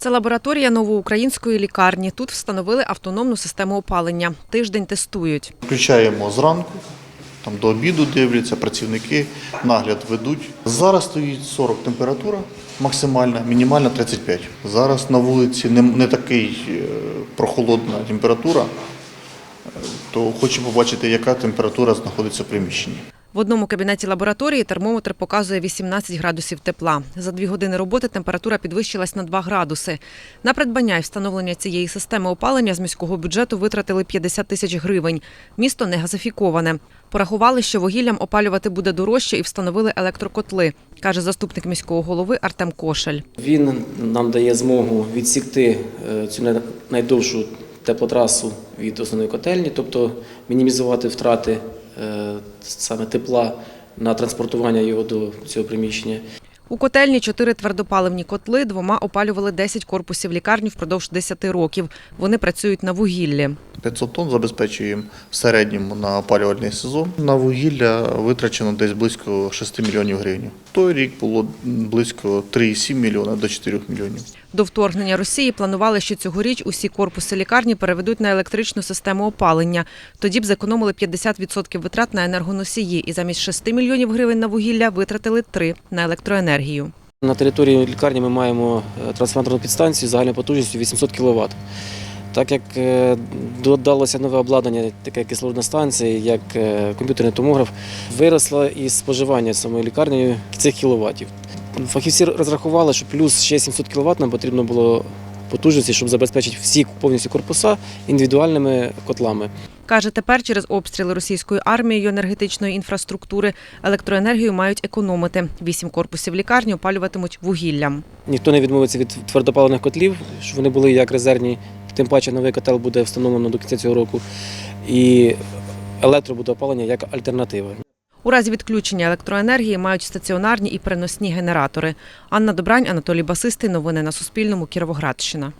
Це лабораторія новоукраїнської лікарні. Тут встановили автономну систему опалення. Тиждень тестують. Включаємо зранку, там до обіду дивляться, працівники нагляд ведуть. Зараз стоїть 40 температура максимальна, мінімальна 35. Зараз на вулиці не, не такий е, прохолодна температура, е, то хочу побачити, яка температура знаходиться в приміщенні. В одному кабінеті лабораторії термометр показує 18 градусів тепла. За дві години роботи температура підвищилась на 2 градуси. На придбання і встановлення цієї системи опалення з міського бюджету витратили 50 тисяч гривень. Місто не газифіковане. Порахували, що вугіллям опалювати буде дорожче і встановили електрокотли, каже заступник міського голови Артем Кошель. Він нам дає змогу відсікти е, цю найдовшу теплотрасу від основної котельні, тобто мінімізувати втрати е, саме тепла на транспортування його до цього приміщення. У котельні чотири твердопаливні котли, двома опалювали 10 корпусів лікарні впродовж 10 років. Вони працюють на вугіллі. 500 тонн забезпечуємо в середньому на опалювальний сезон. На вугілля витрачено десь близько 6 мільйонів гривень. Той рік було близько 3,7 мільйона до 4 мільйонів. До вторгнення Росії планували, що цьогоріч усі корпуси лікарні переведуть на електричну систему опалення. Тоді б зекономили 50% витрат на енергоносії і замість 6 мільйонів гривень на вугілля витратили 3 на електроенергію. На території лікарні ми маємо е, трансформаторну підстанцію загальною потужністю 800 кВт. Так як е, додалося нове обладнання, таке як кислородна станція, як е, комп'ютерний томограф, виросло і споживання самої лікарні цих кіловатів. Фахівці розрахували, що плюс ще 700 кВт нам потрібно було потужності, щоб забезпечити всі повністю корпуса індивідуальними котлами. Каже, тепер через обстріли російською армією енергетичної інфраструктури електроенергію мають економити. Вісім корпусів лікарні опалюватимуть вугіллям. Ніхто не відмовиться від твердопаливних котлів, щоб вони були як резервні. Тим паче новий котел буде встановлено до кінця цього року. І електро як альтернатива. У разі відключення електроенергії мають стаціонарні і переносні генератори. Анна Добрань, Анатолій Басистий. Новини на Суспільному. Кіровоградщина.